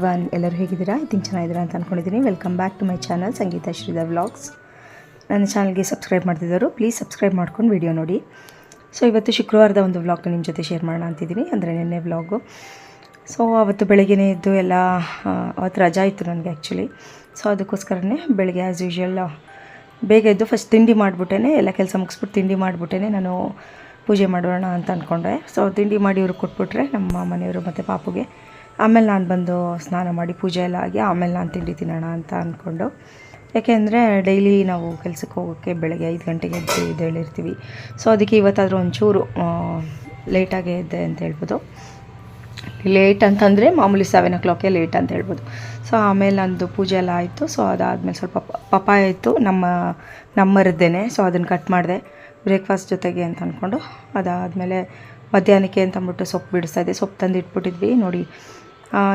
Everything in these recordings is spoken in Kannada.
ಎವ್ರಿವನ್ ಎಲ್ಲರೂ ಹೇಗಿದ್ದೀರಾ? ತಿಂಕ್ ಚೆನ್ನಾಗಿದ್ದೀರಾ ಅಂತ ಅಂದ್ಕೊಂಡಿದ್ದೀನಿ welcome back to my channel Sangeetha Sridhar vlogs ನನ್ನ ಚಾನಲ್ಗೆ ಸಬ್ಸ್ಕ್ರೈಬ್ ಮಾಡ್ತಿದ್ದರು ಪ್ಲೀಸ್ ಸಬ್ಸ್ಕ್ರೈಬ್ ಮಾಡ್ಕೊಂಡು ವಿಡಿಯೋ ನೋಡಿ. ಸೊ ಇವತ್ತು ಶುಕ್ರವಾರದ ಒಂದು ವ್ಲಾಗ್ನ ನಿಮ್ಮ ಜೊತೆ ಶೇರ್ ಮಾಡೋಣ ಅಂತಿದ್ದೀನಿ. ಅಂದರೆ ನಿನ್ನೆ ವ್ಲಾಗು ಸೊ ಅವತ್ತು ಬೆಳಗ್ಗೆನೇ ಇದ್ದು ಎಲ್ಲ ಅವತ್ತು ರಜಾ ಇತ್ತು ನನಗೆ ಆ್ಯಕ್ಚುಲಿ ಸೊ ಅದಕ್ಕೋಸ್ಕರನೇ ಬೆಳಗ್ಗೆ ಆ್ಯಸ್ ಯೂಶ್ವಲ್ ಬೇಗ ಎದ್ದು ಫಸ್ಟ್ ತಿಂಡಿ ಮಾಡಿಬಿಟ್ಟೇ ಎಲ್ಲ ಕೆಲಸ ಮುಗಿಸ್ಬಿಟ್ಟು ತಿಂಡಿ ಮಾಡಿಬಿಟ್ಟೇ ನಾನು ಪೂಜೆ ಮಾಡೋಣ ಅಂತ ಅಂದ್ಕೊಂಡೆ ಸೊ ತಿಂಡಿ ಮಾಡಿ ಇವ್ರಿಗೆ ಕೊಟ್ಬಿಟ್ರೆ ನಮ್ಮ ಮನೆಯವರು ಮತ್ತು ಪಾಪುಗೆ. ಆಮೇಲೆ ನಾನು ಬಂದು ಸ್ನಾನ ಮಾಡಿ ಪೂಜೆ ಎಲ್ಲ ಆಗಿ ಆಮೇಲೆ ನಾನು ತಿಂಡಿ ತಿನ್ನೋಣ ಅಂತ ಅಂದ್ಕೊಂಡು ಯಾಕೆಂದರೆ ಡೈಲಿ ನಾವು ಕೆಲಸಕ್ಕೆ ಹೋಗೋಕ್ಕೆ ಬೆಳಗ್ಗೆ ಐದು ಗಂಟೆಗೆ ಎದ್ದು ಎದ್ದೇಳಿರ್ತೀವಿ. ಸೊ ಅದಕ್ಕೆ ಇವತ್ತಾದರೂ ಒಂಚೂರು ಲೇಟಾಗೆ ಎದ್ದೆ ಅಂತ ಹೇಳ್ಬೋದು. ಲೇಟ್ ಅಂತಂದರೆ ಮಾಮೂಲಿ ಸೆವೆನ್ ಓ ಕ್ಲಾಕೆ ಲೇಟ್ ಅಂತ ಹೇಳ್ಬೋದು. ಸೊ ಆಮೇಲೆ ನಂದು ಪೂಜೆ ಎಲ್ಲ ಆಯಿತು. ಸೊ ಅದಾದಮೇಲೆ ಸ್ವಲ್ಪ ಪಪ್ಪಾಯ ಪಪಾಯ ಇತ್ತು. ನಮ್ಮ, ನಮ್ಮರದ್ದೇನೆ. ಸೊ ಅದನ್ನು ಕಟ್ ಮಾಡಿದೆ. ಬ್ರೇಕ್ಫಾಸ್ಟ್ ಜೊತೆಗೆ ಅಂತ ಅಂದ್ಕೊಂಡು ಅದಾದಮೇಲೆ ಮಧ್ಯಾಹ್ನಕ್ಕೆ ಅಂತ ಅಂದ್ಬಿಟ್ಟು ಸೊಪ್ಪು ಬಿಡಿಸ್ತಾ ಇದ್ದೆ. ಸೊಪ್ಪು ತಂದು ಇಟ್ಬಿಟ್ಟಿದ್ವಿ ನೋಡಿ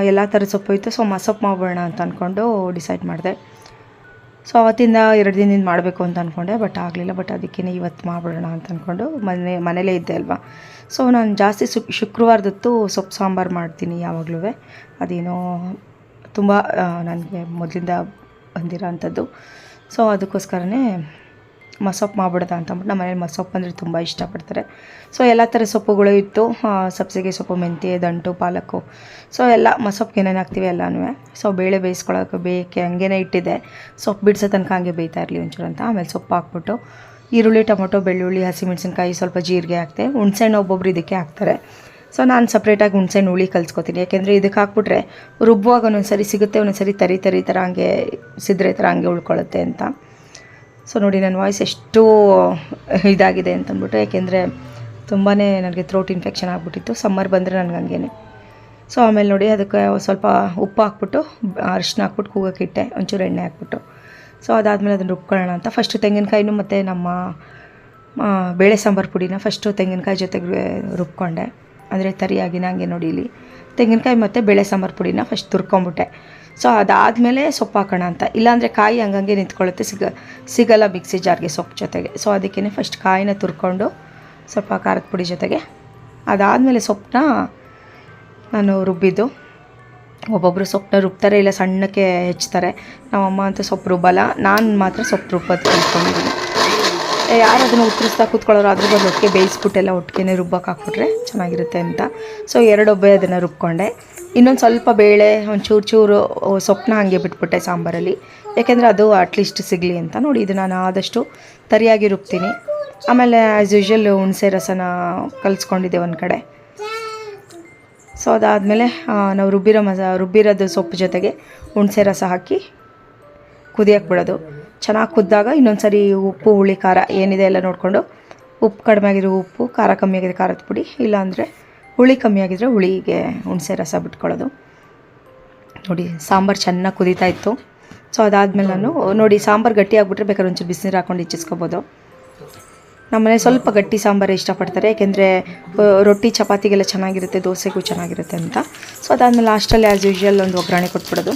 ಎಲ್ಲ ಥರದ ಸೊಪ್ಪು ಇತ್ತು. ಸೊ ಮಸೊಪ್ಪು ಮಾಡ್ಬೋಣ ಅಂತ ಅಂದ್ಕೊಂಡು ಡಿಸೈಡ್ ಮಾಡಿದೆ. ಸೊ ಅವತ್ತಿಂದ ಎರಡು ದಿನದಿಂದ ಮಾಡಬೇಕು ಅಂತ ಅಂದ್ಕೊಂಡೆ ಬಟ್ ಆಗಲಿಲ್ಲ. ಬಟ್ ಅದಕ್ಕೇ ಇವತ್ತು ಮಾಡಿಬಿಡೋಣ ಅಂತ ಅಂದ್ಕೊಂಡು ಮನೆ, ಮನೇಲೇ ಇದ್ದೆ ಅಲ್ವಾ. ಸೊ ನಾನು ಜಾಸ್ತಿ ಸು ಶುಕ್ರವಾರದತ್ತು ಸೊಪ್ಪು ಸಾಂಬಾರು ಮಾಡ್ತೀನಿ ಯಾವಾಗಲೂ. ಅದೇನೋ ತುಂಬ ನನಗೆ ಮೊದಲಿಂದ ಬಂದಿರೋ ಅಂಥದ್ದು. ಸೊ ಅದಕ್ಕೋಸ್ಕರನೇ ಮಸೊಪ್ಪು ಮಾಡ್ಬಿಡ್ದ ಅಂತ ಅಂದ್ಬಿಟ್ಟು ನಮ್ಮ ಮನೇಲಿ ಮಸೊಪ್ಪು ಅಂದರೆ ತುಂಬ ಇಷ್ಟಪಡ್ತಾರೆ. ಸೊ ಎಲ್ಲ ಥರ ಸೊಪ್ಪುಗಳು ಇತ್ತು. ಸಬ್ಸಿಗೆ ಸೊಪ್ಪು, ಮೆಂತ್ಯ, ದಂಟು ಪಾಲಕು ಸೊ ಎಲ್ಲ ಮಸೊಪ್ಪಿಗೆ ಏನೇನು ಹಾಕ್ತೀವಿ ಎಲ್ಲನೂ ಸೊ ಬೇಳೆ ಬೇಯಿಸ್ಕೊಳ್ಳೋಕೆ ಬೇಕೆ ಹಂಗೇನೆ ಇಟ್ಟಿದ್ದೆ ಸೊಪ್ಪು ಬಿಡಿಸೋ ತನಕ ಹಂಗೆ ಬೇಯ್ತಾ ಇರಲಿ ಒಂಚೂರು ಅಂತ. ಆಮೇಲೆ ಸೊಪ್ಪು ಹಾಕ್ಬಿಟ್ಟು ಈರುಳ್ಳಿ, ಟೊಮೊಟೊ, ಬೆಳ್ಳುಳ್ಳಿ, ಹಸಿಮೆಣಸಿನ್ಕಾಯಿ ಸ್ವಲ್ಪ ಜೀರಿಗೆ ಹಾಕ್ತೆ. ಹುಣ್ಸೆಹಣ್ಣು ಒಬ್ಬೊಬ್ರು ಇದಕ್ಕೆ ಹಾಕ್ತಾರೆ. ಸೊ ನಾನು ಸಪ್ರೇಟಾಗಿ ಹುಣ್ಸೆಹಣ್ಣು, ಹುಳಿ ಕಲ್ಸ್ಕೊತೀನಿ. ಯಾಕೆಂದರೆ ಇದಕ್ಕೆ ಹಾಕ್ಬಿಟ್ರೆ ರುಬ್ಬುವಾಗ ಒಂದೊಂದು ಸರಿ ಸಿಗುತ್ತೆ ಒಂದೊಂದು ಸರಿ ತರಿ ತರಿ ಥರ ಹಂಗೆ, ಸಿದ್ರೆ ಥರ ಹಂಗೆ ಉಳ್ಕೊಳ್ಳುತ್ತೆ ಅಂತ. ಸೊ ನೋಡಿ, ನನ್ನ ವಾಯ್ಸ್ ಎಷ್ಟು ಇದಾಗಿದೆ ಅಂತಂದ್ಬಿಟ್ಟು, ಯಾಕೆಂದರೆ ತುಂಬಾ ನನಗೆ ಥ್ರೋಟ್ ಇನ್ಫೆಕ್ಷನ್ ಆಗಿಬಿಟ್ಟಿತ್ತು. ಸಮ್ಮರ್ ಬಂದರೆ ನನಗೆ ಹಂಗೇನೆ. ಸೊ ಆಮೇಲೆ ನೋಡಿ, ಅದಕ್ಕೆ ಸ್ವಲ್ಪ ಉಪ್ಪು ಹಾಕ್ಬಿಟ್ಟು ಅರಿಶಿನ ಹಾಕ್ಬಿಟ್ಟು, ಕೂಗಕ್ಕೆ ಇಟ್ಟೆ. ಒಂಚೂರು ಎಣ್ಣೆ ಹಾಕ್ಬಿಟ್ಟು. ಸೊ ಅದಾದಮೇಲೆ ಅದನ್ನು ರುಬ್ಕೊಳ್ಳೋಣ ಅಂತ. ಫಸ್ಟು ತೆಂಗಿನಕಾಯಿನೂ ಮತ್ತು ನಮ್ಮ ಬೇಳೆ ಸಾಂಬಾರು ಪುಡಿನ ಫಸ್ಟು ತೆಂಗಿನಕಾಯಿ ಜೊತೆಗೆ ರುಬ್ಕೊಂಡೆ. ಅಂದರೆ ತರಿಯಾಗಿನ ಹಂಗೆ ನೋಡಿ ಇಲ್ಲಿ. ತೆಂಗಿನಕಾಯಿ ಮತ್ತು ಬೇಳೆ ಸಾಂಬಾರು ಪುಡಿನ ಫಸ್ಟ್ ತುರ್ಕೊಂಬಿಟ್ಟೆ. ಸೊ ಅದಾದಮೇಲೆ ಸೊಪ್ಪು ಹಾಕೋಣ ಅಂತ. ಇಲ್ಲಾಂದರೆ ಕಾಯಿ ಹಂಗಂಗೆ ನಿಂತ್ಕೊಳ್ಳುತ್ತೆ, ಸಿಗ, ಸಿಗಲ್ಲ ಮಿಕ್ಸಿ ಜಾರ್ಗೆ ಸೊಪ್ಪು ಜೊತೆಗೆ. ಸೊ ಅದಕ್ಕೇ ಫಸ್ಟ್ ಕಾಯಿನ ತುರ್ಕೊಂಡು ಸ್ವಲ್ಪ ಖಾರದ ಪುಡಿ ಜೊತೆಗೆ. ಅದಾದಮೇಲೆ ಸೊಪ್ಪನ್ನ ನಾನು ರುಬ್ಬಿದ್ದು. ಒಬ್ಬೊಬ್ಬರು ಸೊಪ್ಪನ್ನ ರುಬ್ತಾರೆ, ಇಲ್ಲ ಸಣ್ಣಕ್ಕೆ ಹೆಚ್ಚುತ್ತಾರೆ ನಮ್ಮಮ್ಮ ಅಂತೂ ಸೊಪ್ಪು ರುಬ್ಬಲ್ಲ, ನಾನು ಮಾತ್ರ ಸೊಪ್ಪು ರುಬ್ಬೋದು ಕಲ್ತ್ಕೊಂಡಿದ್ದೀನಿ ಯಾರು ಅದನ್ನು ಉತ್ತರಿಸ್ತಾ ಕೂತ್ಕೊಳ್ಳೋರು ಅದ್ರ ಬದಲು ಒಟ್ಟಿಗೆ ಬೇಯಿಸ್ಬಿಟ್ಟೆಲ್ಲ ಒಟ್ಟಿಗೆ ರುಬ್ಬಕ್ಕೆ ಹಾಕ್ಬಿಟ್ರೆ ಚೆನ್ನಾಗಿರುತ್ತೆ ಅಂತ. ಸೊ ಎರಡೊಬ್ಬೆ ಅದನ್ನು ರುಬ್ಕೊಂಡೆ. ಇನ್ನೊಂದು ಸ್ವಲ್ಪ ಬೇಳೆ ಒಂದು ಚೂರು ಚೂರು ಸೊಪ್ಪನ್ನ ಹಾಗೆ ಬಿಟ್ಬಿಟ್ಟೆ ಸಾಂಬಾರಲ್ಲಿ. ಯಾಕೆಂದರೆ ಅದು ಅಟ್ಲೀಸ್ಟ್ ಸಿಗಲಿ ಅಂತ ನೋಡಿ, ಇದು ನಾನು ಆದಷ್ಟು ತರಿಯಾಗಿ ರುಬ್ತೀನಿ. ಆಮೇಲೆ ಆ್ಯಸ್ ಯೂಶ್ವಲ್ ಹುಣಸೆ ರಸನ ಕಲಿಸ್ಕೊಂಡಿದ್ದೆ ಒಂದು ಕಡೆ. ಸೊ ಅದಾದಮೇಲೆ ನಾವು ರುಬ್ಬಿರೋ ಮಸ, ರುಬ್ಬಿರೋದು ಸೊಪ್ಪು ಜೊತೆಗೆ ಹುಣಸೆ ರಸ ಹಾಕಿ ಕುದಿಯಕ್ಕೆ ಬಿಡೋದು. ಚೆನ್ನಾಗಿ ಕುದ್ದಾಗ ಇನ್ನೊಂದು ಸರಿ ಉಪ್ಪು, ಹುಳಿ, ಖಾರ ಏನಿದೆ ಎಲ್ಲ ನೋಡಿಕೊಂಡು, ಉಪ್ಪು ಕಡಿಮೆ ಆಗಿರೋ ಉಪ್ಪು, ಖಾರ ಕಮ್ಮಿ ಆಗಿದೆ ಖಾರದ ಪುಡಿ, ಇಲ್ಲಾಂದರೆ ಹುಳಿ ಕಮ್ಮಿ ಆಗಿದ್ರೆ ಹುಳಿಗೆ ಹುಣಸೆ ರಸ ಬಿಟ್ಕೊಳ್ಳೋದು. ನೋಡಿ, ಸಾಂಬಾರು ಚೆನ್ನಾಗಿ ಕುದೀತಾ ಇತ್ತು. ಸೊ ಅದಾದಮೇಲೆ ನಾನು, ನೋಡಿ, ಸಾಂಬಾರು ಗಟ್ಟಿ ಆಗಿಬಿಟ್ರೆ ಬೇಕಾದ್ರೆ ಒಂಚೂರು ಬಿಸಿನೀರು ಹಾಕೊಂಡು ಇಚ್ಚಿಸ್ಕೋಬೋದು. ನಮ್ಮನೆ ಸ್ವಲ್ಪ ಗಟ್ಟಿ ಸಾಂಬಾರು ಇಷ್ಟಪಡ್ತಾರೆ, ಯಾಕೆಂದರೆ ರೊಟ್ಟಿ ಚಪಾತಿಗೆಲ್ಲ ಚೆನ್ನಾಗಿರುತ್ತೆ, ದೋಸೆಗೂ ಚೆನ್ನಾಗಿರುತ್ತೆ ಅಂತ. ಸೊ ಅದಾದಮೇಲೆ ಲಾಸ್ಟಲ್ಲಿ ಆ್ಯಸ್ ಯೂಶ್ವಲ್ ಒಂದು ಒಗ್ಗರಣೆ ಕೊಟ್ಬಿಡೋದು.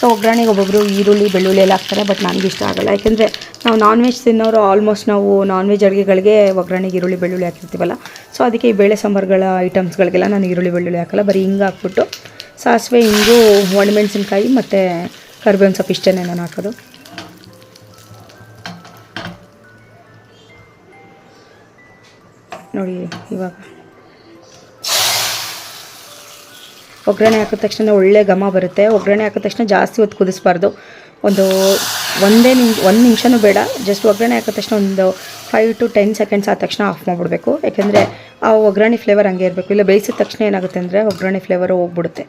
ಸೊ ಒಗ್ಗರಣೆಗೆ ಒಬ್ಬೊಬ್ಬರು ಈರುಳ್ಳಿ, ಬೆಳ್ಳುಳ್ಳಿ ಎಲ್ಲ ಹಾಕ್ತಾರೆ ಬಟ್ ನನಗೆ ಇಷ್ಟ ಆಗಲ್ಲ. ಯಾಕೆಂದರೆ ನಾವು ನಾನ್ ವೆಜ್ ತಿನ್ನೋರು ಆಲ್ಮೋಸ್ಟ್ ನಾವು ನಾನ್ ವೆಜ್ ಅಡುಗೆಗಳಿಗೆ ಒಗ್ಗರಣೆಗೆ ಈರುಳ್ಳಿ, ಬೆಳ್ಳುಳ್ಳಿ ಹಾಕಿರ್ತೀವಲ್ಲ. ಸೊ ಅದಕ್ಕೆ ಈ ಬೇಳೆ ಸಾಂಬಾರುಗಳ ಐಟಮ್ಸ್ಗಳಿಗೆಲ್ಲ ನಾನು ಈರುಳ್ಳಿ, ಬೆಳ್ಳುಳ್ಳಿ ಹಾಕಲ್ಲ. ಬರೀ ಹಿಂಗೆ ಹಾಕ್ಬಿಟ್ಟು ಸಾಸಿವೆ, ಹಿಂಗು, ಒಣಮೆಣಸಿನ್ಕಾಯಿ ಮತ್ತು ಕರಿಬೇವಿನ ಸೊಪ್ಪು ಇಷ್ಟೇ ನಾನು ಹಾಕೋದು. ನೋಡಿ ಇವಾಗ. ಒಗ್ಗರಣೆ ಹಾಕಿದ ತಕ್ಷಣ ಒಳ್ಳೆ ಘಮ ಬರುತ್ತೆ. ಒಗ್ಗರಣೆ ಹಾಕಿದ ತಕ್ಷಣ ಜಾಸ್ತಿ ಹೊತ್ತು ಕುದಿಸ್ಬಾರ್ದು. ಒಂದು ಒಂದೇ ನಿಮ್, ಒಂದು ನಿಮಿಷನೂ ಬೇಡ. ಜಸ್ಟ್ ಒಗ್ಗರಣೆ ಹಾಕಿದ ತಕ್ಷಣ ಒಂದು ಫೈವ್ ಟು ಟೆನ್ ಸೆಕೆಂಡ್ಸ್ ಆದ ತಕ್ಷಣ ಆಫ್ ಮಾಡಿಬಿಡ್ಬೇಕು. ಯಾಕೆಂದರೆ ಆ ಒಗ್ಗರಣೆ ಫ್ಲೇವರ್ ಹಂಗೆ ಇರಬೇಕು. ಇಲ್ಲ ಬೇಯಿಸಿದ ತಕ್ಷಣ ಏನಾಗುತ್ತೆ ಅಂದರೆ ಒಗ್ಗರಣೆ ಫ್ಲೇವರು ಹೋಗ್ಬಿಡುತ್ತೆ.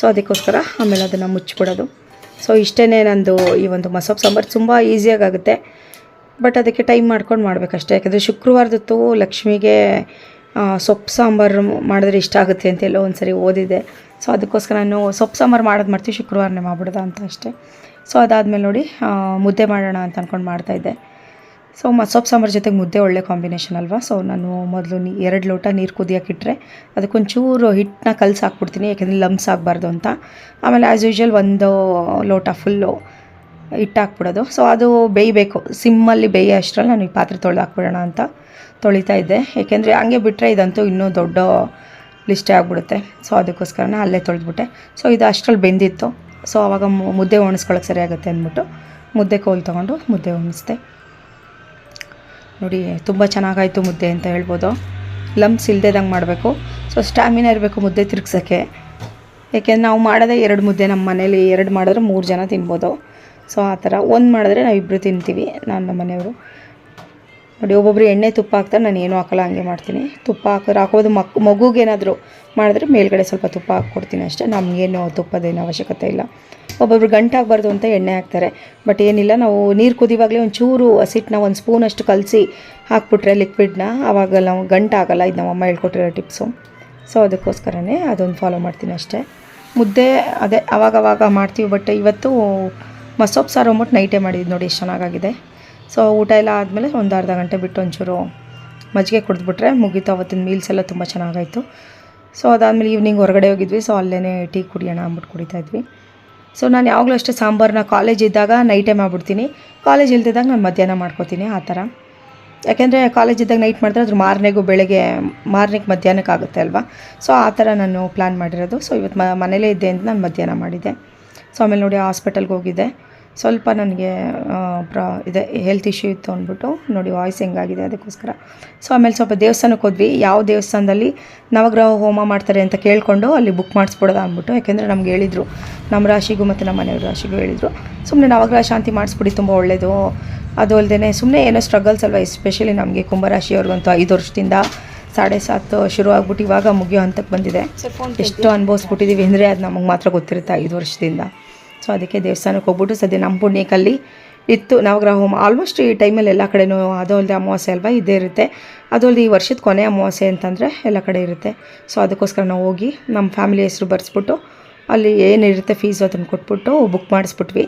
ಸೊ ಅದಕ್ಕೋಸ್ಕರ ಆಮೇಲೆ ಅದನ್ನು ಮುಚ್ಚಿಬಿಡೋದು. ಸೊ ಇಷ್ಟೇ ನಂದು ಈ ಒಂದು ಮಸೊಪ್ಪು ಸಾಂಬಾರು. ತುಂಬ ಈಸಿಯಾಗುತ್ತೆ ಬಟ್ ಅದಕ್ಕೆ ಟೈಮ್ ಮಾಡ್ಕೊಂಡು ಮಾಡಬೇಕಷ್ಟೇ. ಯಾಕಂದರೆ ಶುಕ್ರವಾರದತ್ತು ಲಕ್ಷ್ಮಿಗೆ ಸೊಪ್ಪು ಸಾಂಬಾರು ಮಾಡಿದ್ರೆ ಇಷ್ಟ ಆಗುತ್ತೆ ಅಂತ ಎಲ್ಲೋ ಒಂದು ಸರಿ ಓದಿದೆ ಸೊ ಅದಕ್ಕೋಸ್ಕರ ನಾನು ಸೊಪ್ಪು ಸಾಂಬಾರು ಮಾಡೋದು ಮಾಡ್ತೀವಿ ಶುಕ್ರವಾರನೇ ಮಾಡ್ಬಿಡ್ದ ಅಂತ ಅಷ್ಟೇ. ಸೊ ಅದಾದಮೇಲೆ ನೋಡಿ ಮುದ್ದೆ ಮಾಡೋಣ ಅಂತ ಅಂದ್ಕೊಂಡು ಮಾಡ್ತಾಯಿದ್ದೆ ಸೊ ಮ, ಸೊಪ್ಪು ಸಾಂಬಾರು ಜೊತೆಗೆ ಮುದ್ದೆ ಒಳ್ಳೆ ಕಾಂಬಿನೇಷನ್ ಅಲ್ವಾ? ಸೊ ನಾನು ಮೊದಲು ನೀ, ಎರಡು ಲೋಟ ನೀರು ಕುದಿಯೋಕ್ಕಿಟ್ರೆ ಅದಕ್ಕೊಂಚೂರು ಹಿಟ್ಟನ್ನ ಕಲಸಿ ಹಾಕ್ಬಿಡ್ತೀನಿ, ಯಾಕೆಂದರೆ ಲಮ್ಸ್ ಆಗಬಾರ್ದು ಅಂತ. ಆಮೇಲೆ ಆ್ಯಸ್ ಯೂಶ್ವಲ್ ಒಂದು ಲೋಟ ಫುಲ್ಲು ಹಿಟ್ಟು ಹಾಕ್ಬಿಡೋದು ಸೊ ಅದು ಬೇಯಬೇಕು. ಸಿಮ್ಮಲ್ಲಿ ಬೇಯೋ ಅಷ್ಟರಲ್ಲಿ ನಾನು ಈ ಪಾತ್ರೆ ತೊಳೆದು ಹಾಕ್ಬಿಡೋಣ ಅಂತ ತೊಳಿತಾ ಇದ್ದೆ. ಏಕೆಂದರೆ ಹಂಗೆ ಬಿಟ್ಟರೆ ಇದಂತೂ ಇನ್ನೂ ದೊಡ್ಡ ಲಿಸ್ಟೇ ಆಗಿಬಿಡುತ್ತೆ. ಸೊ ಅದಕ್ಕೋಸ್ಕರನೇ ಅಲ್ಲೇ ತೊಳೆದ್ಬಿಟ್ಟೆ. ಸೊ ಇದು ಅಷ್ಟರಲ್ಲಿ ಬೆಂದಿತ್ತು. ಸೊ ಆವಾಗ ಮುದ್ದೆ ಒಣಸ್ಕೊಳಕ್ಕೆ ಸರಿಯಾಗುತ್ತೆ ಅಂದ್ಬಿಟ್ಟು ಮುದ್ದೆ ಕೋಲ್ ತೊಗೊಂಡು ಮುದ್ದೆ ಒಣಸ್ದೆ. ನೋಡಿ, ತುಂಬ ಚೆನ್ನಾಗಾಯಿತು ಮುದ್ದೆ ಅಂತ ಹೇಳ್ಬೋದು. ಲಂಬ್ಸ್ ಇಲ್ದೇದಂಗೆ ಮಾಡಬೇಕು. ಸೊ ಸ್ಟ್ಯಾಮಿನಾ ಇರಬೇಕು ಮುದ್ದೆ ತಿರುಗ್ಸೋಕ್ಕೆ. ಏಕೆಂದ್ರೆ ನಾವು ಮಾಡೋದೇ ಎರಡು ಮುದ್ದೆ ನಮ್ಮ ಮನೇಲಿ ಎರಡು ಮಾಡಿದ್ರೆ ಮೂರು ಜನ ತಿನ್ಬೋದು. ಸೊ ಆ ಥರ ಒಂದು ಮಾಡಿದ್ರೆ ನಾವಿಬ್ಬರು ತಿಂತೀವಿ, ನಾನು ನಮ್ಮ ಮನೆಯವರು. ನೋಡಿ, ಒಬ್ಬೊಬ್ರು ಎಣ್ಣೆ ತುಪ್ಪ ಹಾಕ್ತಾರೆ, ನಾನು ಏನೂ ಹಾಕಲ್ಲ, ಹಂಗೆ ಮಾಡ್ತೀನಿ. ತುಪ್ಪ ಹಾಕಿದ್ರೆ ಹಾಕೋದು ಮಕ್ ಮಗುಗೇನಾದರೂ ಮಾಡಿದ್ರೆ ಮೇಲ್ಗಡೆ ಸ್ವಲ್ಪ ತುಪ್ಪ ಹಾಕ್ಕೊಡ್ತೀನಿ ಅಷ್ಟೇ. ನಮಗೇನು ತುಪ್ಪದೇನು ಅವಶ್ಯಕತೆ ಇಲ್ಲ. ಒಬ್ಬೊಬ್ರು ಗಂಟಾಗಬಾರ್ದು ಅಂತ ಎಣ್ಣೆ ಹಾಕ್ತಾರೆ. ಬಟ್ ಏನಿಲ್ಲ, ನಾವು ನೀರು ಕುದಿವಾಗಲೇ ಒಂದು ಚೂರು ಹಸಿಟ್ಟನ್ನ ಒಂದು ಸ್ಪೂನಷ್ಟು ಕಲಸಿ ಹಾಕ್ಬಿಟ್ರೆ ಲಿಕ್ವಿಡ್ನ ಆವಾಗ ನಾವು ಗಂಟಾಗಲ್ಲ ಇದು ನಮ್ಮಮ್ಮ ಹೇಳ್ಕೊಟ್ಟಿರೋ ಟಿಪ್ಸು ಸೊ ಅದಕ್ಕೋಸ್ಕರನೇ ಅದೊಂದು ಫಾಲೋ ಮಾಡ್ತೀನಿ ಅಷ್ಟೇ. ಮುದ್ದೆ, ಅದೇ, ಅವಾಗವಾಗ ಮಾಡ್ತೀವಿ ಬಟ್ ಇವತ್ತು ಮಸೋಪ್ ಸಾರು ಅಂದ್ಬಿಟ್ಟು ನೈಟೇ ಮಾಡಿದ್ದು ನೋಡಿ, ಎಷ್ಟು ಚೆನ್ನಾಗಾಗಿದೆ. ಸೊ ಊಟ ಎಲ್ಲ ಆದಮೇಲೆ ಒಂದು ಅರ್ಧ ಗಂಟೆ ಬಿಟ್ಟು ಒಂಚೂರು ಮಜ್ಜಿಗೆ ಕುಡಿದ್ಬಿಟ್ರೆ ಮುಗೀತು. ಅವತ್ತಿನ ಮೀಲ್ಸ್ ಎಲ್ಲ ತುಂಬ ಚೆನ್ನಾಗಾಯಿತು. ಸೊ ಅದಾದಮೇಲೆ ಈವ್ನಿಂಗ್ ಹೊರಗಡೆ ಹೋಗಿದ್ವಿ. ಸೊ ಅಲ್ಲೇ ಟೀ ಕುಡಿಯೋಣ ಅಂದ್ಬಿಟ್ಟು ಕುಡಿತಾ ಇದ್ವಿ. ಸೊ ನಾನು ಯಾವಾಗಲೂ ಅಷ್ಟೇ ಸಾಂಬಾರನ್ನ ಕಾಲೇಜ್ ಇದ್ದಾಗ ನೈಟೇ ಮಾಡಿಬಿಡ್ತೀನಿ ಕಾಲೇಜ್ ಇಲ್ದಿದ್ದಾಗ ನಾನು ಮಧ್ಯಾಹ್ನ ಮಾಡ್ಕೋತೀನಿ ಆ ಥರ. ಯಾಕೆಂದರೆ ಕಾಲೇಜ್ ಇದ್ದಾಗ ನೈಟ್ ಮಾಡಿದ್ರೆ ಅದ್ರ ಮಾರನೆಗೂ ಬೆಳಗ್ಗೆ, ಮಾರನೆಗೆ ಮಧ್ಯಾಹ್ನಕ್ಕೆ ಆಗುತ್ತೆ ಅಲ್ವಾ? ಸೊ ಆ ಥರ ನಾನು ಪ್ಲ್ಯಾನ್ ಮಾಡಿರೋದು. ಸೊ ಇವತ್ತು ಮನೇಲೇ ಇದ್ದೆ ಅಂತ ನಾನು ಮಧ್ಯಾಹ್ನ ಮಾಡಿದ್ದೆ. ಸೊ ಆಮೇಲೆ ನೋಡಿ ಹಾಸ್ಪಿಟಲ್ಗೆ ಹೋಗಿದ್ದೆ. ಸ್ವಲ್ಪ ನನಗೆ ಪ್ರಾ ಇದೆ ಹೆಲ್ತ್ ಇಶ್ಯೂ ಇತ್ತು ಅಂದ್ಬಿಟ್ಟು ನೋಡಿ ವಾಯ್ಸ್ ಹೆಂಗಾಗಿದೆ ಅದಕ್ಕೋಸ್ಕರ. ಸೊ ಆಮೇಲೆ ಸ್ವಲ್ಪ ದೇವಸ್ಥಾನಕ್ಕೆ ಹೋದ್ವಿ. ಯಾವ ದೇವಸ್ಥಾನದಲ್ಲಿ ನವಗ್ರಹ ಹೋಮ ಮಾಡ್ತಾರೆ ಅಂತ ಕೇಳಿಕೊಂಡು ಅಲ್ಲಿ ಬುಕ್ ಮಾಡಿಸ್ಬಿಡೋದ ಅಂದ್ಬಿಟ್ಟು ಯಾಕೆಂದರೆ ನಮ್ಗೆ ಹೇಳಿದರು. ನಮ್ಮ ರಾಶಿಗೂ ಮತ್ತು ನಮ್ಮ ಮನೆಯವ್ರ ರಾಶಿಗೂ ಹೇಳಿದರು. ಸುಮ್ಮನೆ ನವಗ್ರಹ ಶಾಂತಿ ಮಾಡಿಸ್ಬಿಡಿ ತುಂಬ ಒಳ್ಳೆಯದು ಅದು ಅಲ್ಲದೆ ಸುಮ್ಮನೆ ಏನೋ ಸ್ಟ್ರಗಲ್ಸ್ ಅಲ್ವಾ ಎಸ್ಪೆಷಲಿ ನಮಗೆ ಕುಂಭರಾಶಿಯವ್ರಿಗಂತೂ ಐದು ವರ್ಷದಿಂದ ಸಾಡೆ ಸಾತ್ ಶುರು ಆಗ್ಬಿಟ್ಟು ಇವಾಗ ಮುಗಿಯೋ ಹಂತಕ್ಕೆ ಬಂದಿದೆ. ಎಷ್ಟು ಅನುಭವಿಸ್ಬಿಟ್ಟಿದ್ದೀವಿ ಅಂದರೆ ಅದು ನಮಗೆ ಮಾತ್ರ ಗೊತ್ತಿರುತ್ತೆ ಐದು ವರ್ಷದಿಂದ. ಸೊ ಅದಕ್ಕೆ ದೇವಸ್ಥಾನಕ್ಕೆ ಹೋಗ್ಬಿಟ್ಟು ಸದ್ಯ ನಮ್ಮ ಪುಣ್ಯಕಲ್ಲಿ ಇತ್ತು. ನವಗ್ರಹ ಹೋಮ ಆಲ್ಮೋಸ್ಟ್ ಈ ಟೈಮಲ್ಲಿ ಎಲ್ಲ ಕಡೆನೂ ಅದು ಅಲ್ಲದೆ ಅಮಾವಾಸ್ಯೆ ಅಲ್ವಾ ಇದ್ದೇ ಇರುತ್ತೆ. ಅದು ಅಲ್ಲದೆ ಈ ವರ್ಷದ ಕೊನೆ ಅಮಾವಾಸ್ಯೆ ಅಂತಂದರೆ ಎಲ್ಲ ಕಡೆ ಇರುತ್ತೆ. ಸೊ ಅದಕ್ಕೋಸ್ಕರ ನಾವು ಹೋಗಿ ನಮ್ಮ ಫ್ಯಾಮಿಲಿ ಹೆಸರು ಬರೆಸ್ಬಿಟ್ಟು ಅಲ್ಲಿ ಏನಿರುತ್ತೆ ಫೀಸು ಅದನ್ನು ಕೊಟ್ಬಿಟ್ಟು ಬುಕ್ ಮಾಡಿಸ್ಬಿಟ್ವಿ.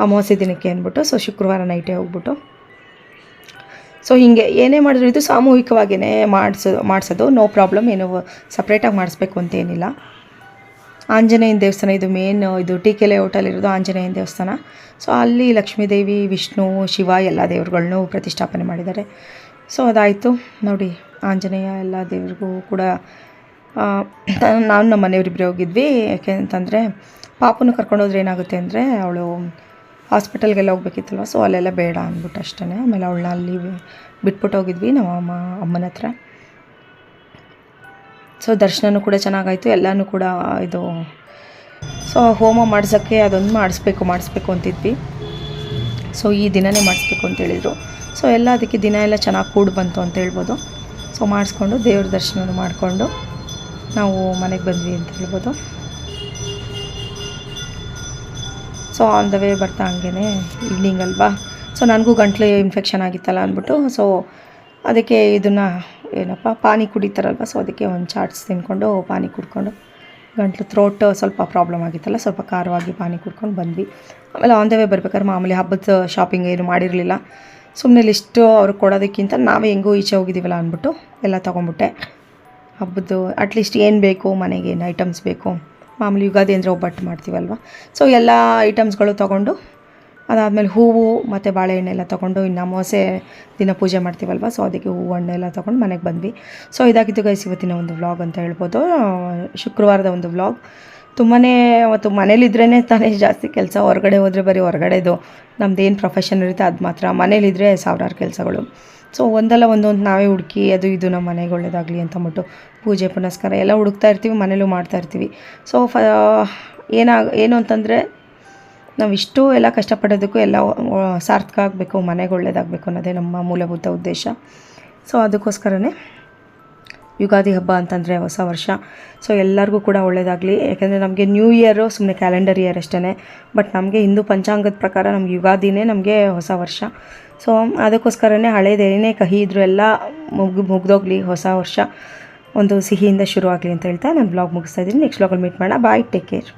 ಅಮಾವಾಸ್ಯೆ ದಿನಕ್ಕೆ ಅಂದ್ಬಿಟ್ಟು. ಸೊ ಶುಕ್ರವಾರ ನೈಟೇ ಹೋಗ್ಬಿಟ್ಟು. ಸೊ ಹೀಗೆ ಏನೇ ಮಾಡಿದ್ರು ಇದು ಸಾಮೂಹಿಕವಾಗಿಯೇ ಮಾಡಿಸೋ ಮಾಡಿಸೋದು. ನೋ ಪ್ರಾಬ್ಲಮ್ ಏನು ಸಪ್ರೇಟಾಗಿ ಮಾಡಿಸ್ಬೇಕು ಅಂತ ಏನಿಲ್ಲ. ಆಂಜನೇಯನ ದೇವಸ್ಥಾನ, ಇದು ಮೇನ್ ಇದು ಟಿ ಕೆ ಇರೋದು ಆಂಜನೇಯನ ದೇವಸ್ಥಾನ. ಸೊ ಅಲ್ಲಿ ಲಕ್ಷ್ಮೀದೇವಿ, ವಿಷ್ಣು, ಶಿವ ಎಲ್ಲ ದೇವ್ರುಗಳ್ನೂ ಪ್ರತಿಷ್ಠಾಪನೆ ಮಾಡಿದ್ದಾರೆ. ಸೊ ಅದಾಯಿತು. ನೋಡಿ, ಆಂಜನೇಯ ಎಲ್ಲ ದೇವ್ರಿಗೂ ಕೂಡ ನಾನು ನಮ್ಮ ಮನೆಯವರಿಬ್ಬರೇ ಹೋಗಿದ್ವಿ. ಯಾಕೆ ಅಂತಂದರೆ, ಪಾಪನ ಕರ್ಕೊಂಡೋದ್ರೆ ಏನಾಗುತ್ತೆ ಅಂದರೆ, ಅವಳು ಹಾಸ್ಪಿಟಲ್ಗೆಲ್ಲ ಹೋಗ್ಬೇಕಿತ್ತಲ್ವ? ಸೊ ಅಲ್ಲೆಲ್ಲ ಬೇಡ ಅಂದ್ಬಿಟ್ಟು ಅಷ್ಟೇ ಆಮೇಲೆ ಅವಳನ್ನ ಅಲ್ಲಿ ಬಿಟ್ಬಿಟ್ಟು ಹೋಗಿದ್ವಿ, ನಮ್ಮ ಅಮ್ಮ, ಅಮ್ಮನ ಹತ್ರ. ಸೊ ದರ್ಶನನೂ ಕೂಡ ಚೆನ್ನಾಗಾಯಿತು, ಎಲ್ಲನೂ ಕೂಡ ಇದು, ಸೊ ಹೋಮ ಮಾಡ್ಸೋಕ್ಕೆ ಅದೊಂದು ಮಾಡಿಸ್ಬೇಕು ಮಾಡಿಸ್ಬೇಕು ಅಂತಿದ್ವಿ. ಸೊ ಈ ದಿನನೇ ಮಾಡಿಸ್ಬೇಕು ಅಂತ ಹೇಳಿದರು. ಸೊ ಎಲ್ಲ ಅದಕ್ಕೆ ದಿನ ಎಲ್ಲ ಚೆನ್ನಾಗಿ ಕೂಡಿ ಬಂತು ಅಂತ ಹೇಳ್ಬೋದು. ಸೊ ಮಾಡಿಸ್ಕೊಂಡು ದೇವ್ರ ದರ್ಶನ ಮಾಡಿಕೊಂಡು ನಾವು ಮನೆಗೆ ಬಂದ್ವಿ ಅಂತ ಹೇಳ್ಬೋದು. ಸೊ ಆನ್ ದ ವೇ ಬರ್ತಾ ಹಂಗೇ ಈವ್ನಿಂಗ್ ಅಲ್ವಾ? ಸೊ ನನಗೂ ಗಂಟ್ಲು ಇನ್ಫೆಕ್ಷನ್ ಆಗಿತ್ತಲ್ಲ ಅಂದ್ಬಿಟ್ಟು, ಸೊ ಅದಕ್ಕೆ ಇದನ್ನು ಏನಪ್ಪ, ಪಾನಿ ಕುಡಿತಾರಲ್ವ? ಸೊ ಅದಕ್ಕೆ ಒಂದು ಚಾಟ್ಸ್ ತಿನ್ಕೊಂಡು, ಪಾನಿ ಕುಡ್ಕೊಂಡು, ಗಂಟ್ಲು ಥ್ರೋಟ್ ಸ್ವಲ್ಪ ಪ್ರಾಬ್ಲಮ್ ಆಗಿತ್ತಲ್ಲ, ಸ್ವಲ್ಪ ಖಾರವಾಗಿ ಪಾನಿ ಕುಡ್ಕೊಂಡು ಬಂದ್ವಿ. ಆಮೇಲೆ ಆನ್ ದ ವೇ ಬರ್ಬೇಕಾದ್ರೆ ಮಾಮೂಲಿ ಹಬ್ಬದ ಶಾಪಿಂಗ್ ಏನು ಮಾಡಿರಲಿಲ್ಲ. ಸುಮ್ಮನೆ ಲಿಸ್ಟು ಅವ್ರಿಗೆ ಕೊಡೋದಕ್ಕಿಂತ ನಾವೇ ಹೆಂಗೂ ಈಚೆ ಹೋಗಿದ್ದೀವಲ್ಲ ಅಂದ್ಬಿಟ್ಟು ಎಲ್ಲ ತೊಗೊಂಬಿಟ್ಟೆ ಹಬ್ಬದ್ದು ಅಟ್ಲೀಸ್ಟ್ ಏನು ಬೇಕು, ಮನೆಗೆ ಐಟಮ್ಸ್ ಬೇಕು, ಮಾಮೂಲಿ ಯುಗಾದಿ ಅಂದರೆ ಒಬ್ಬಟ್ಟು ಮಾಡ್ತೀವಲ್ವ? ಸೊ ಎಲ್ಲ ಐಟಮ್ಸ್ಗಳು ತೊಗೊಂಡು ಅದಾದಮೇಲೆ ಹೂವು ಮತ್ತು ಬಾಳೆಹಣ್ಣು ಎಲ್ಲ ತೊಗೊಂಡು ಇನ್ನು ಅಮಾವಾಸ್ಯೆ ದಿನ ಪೂಜೆ ಮಾಡ್ತೀವಲ್ವ, ಸೊ ಅದಕ್ಕೆ ಹೂವು, ಹಣ್ಣು ಎಲ್ಲ ತೊಗೊಂಡು ಮನೆಗೆ ಬಂದ್ವಿ. ಸೊ ಇದಾಗಿದ್ದು ಗೈಸ್ ಇವತ್ತಿನ ಒಂದು ವ್ಲಾಗ್ ಅಂತ ಹೇಳ್ಬೋದು. ಶುಕ್ರವಾರದ ಒಂದು ವ್ಲಾಗ್ ತುಂಬಾ ಅವತ್ತು ಮನೇಲಿದ್ರೇ ತಾನೇ ಜಾಸ್ತಿ ಕೆಲಸ, ಹೊರಗಡೆ ಹೋದರೆ ಬರೀ ಹೊರಗಡೆದು. ನಮ್ದು ಏನು ಪ್ರೊಫೆಷನ್ ಇರುತ್ತೆ ಅದು ಮಾತ್ರ. ಮನೇಲಿದ್ದರೆ ಸಾವಿರಾರು ಕೆಲಸಗಳು. ಸೊ ಒಂದಲ್ಲ ಒಂದೊಂದು ನಾವೇ ಹುಡುಕಿ ಅದು ಇದು ನಮ್ಮ ಮನೆಗೆ ಒಳ್ಳೇದಾಗಲಿ ಅಂತ ಅಂದ್ಬಿಟ್ಟು ಪೂಜೆ, ಪುನಸ್ಕಾರ ಎಲ್ಲ ಹುಡುಕ್ತಾ ಇರ್ತೀವಿ, ಮನೇಲೂ ಮಾಡ್ತಾ ಇರ್ತೀವಿ. ಸೊ ಫ ಏನಾಗ ಏನು ಅಂತಂದರೆ ನಾವು ಇಷ್ಟು ಎಲ್ಲ ಕಷ್ಟಪಡೋದಕ್ಕೂ ಎಲ್ಲ ಸಾರ್ಥಕ ಆಗಬೇಕು, ಮನೆಗೆ ಒಳ್ಳೇದಾಗಬೇಕು ಅನ್ನೋದೇ ನಮ್ಮ ಮೂಲಭೂತ ಉದ್ದೇಶ. ಸೊ ಅದಕ್ಕೋಸ್ಕರನೇ ಯುಗಾದಿ ಹಬ್ಬ ಅಂತಂದರೆ ಹೊಸ ವರ್ಷ. ಸೊ ಎಲ್ಲರಿಗೂ ಕೂಡ ಒಳ್ಳೆಯದಾಗಲಿ ಯಾಕೆಂದರೆ ನಮಗೆ ನ್ಯೂ ಇಯರು ಸುಮ್ಮನೆ ಕ್ಯಾಲೆಂಡರ್ ಇಯರ್ ಅಷ್ಟೇ ಬಟ್ ನಮಗೆ ಹಿಂದೂ ಪಂಚಾಂಗದ ಪ್ರಕಾರ ನಮ್ಗೆ ಯುಗಾದಿನೇ ನಮಗೆ ಹೊಸ ವರ್ಷ. ಸೊ ಅದಕ್ಕೋಸ್ಕರನೇ ಹಳೇದೇನೇ ಕಹಿ ಇದ್ರೂ ಎಲ್ಲ ಮುಗ್ ಮುಗ್ದೋಗ್ಲಿ ಹೊಸ ವರ್ಷ. ಒಂದು ಸಿಹಿಯಿಂದ ಶುರುವಾಗಲಿ ಅಂತ ಹೇಳ್ತಾ ನಾನು ಬ್ಲಾಗ್ ಮುಗಿಸ್ತಾ ಇದ್ದೀನಿ. ನೆಕ್ಸ್ಟ್ ಬ್ಲಾಗಲ್ಲಿ ಮೀಟ್ ಮಾಡೋಣ. Bye take care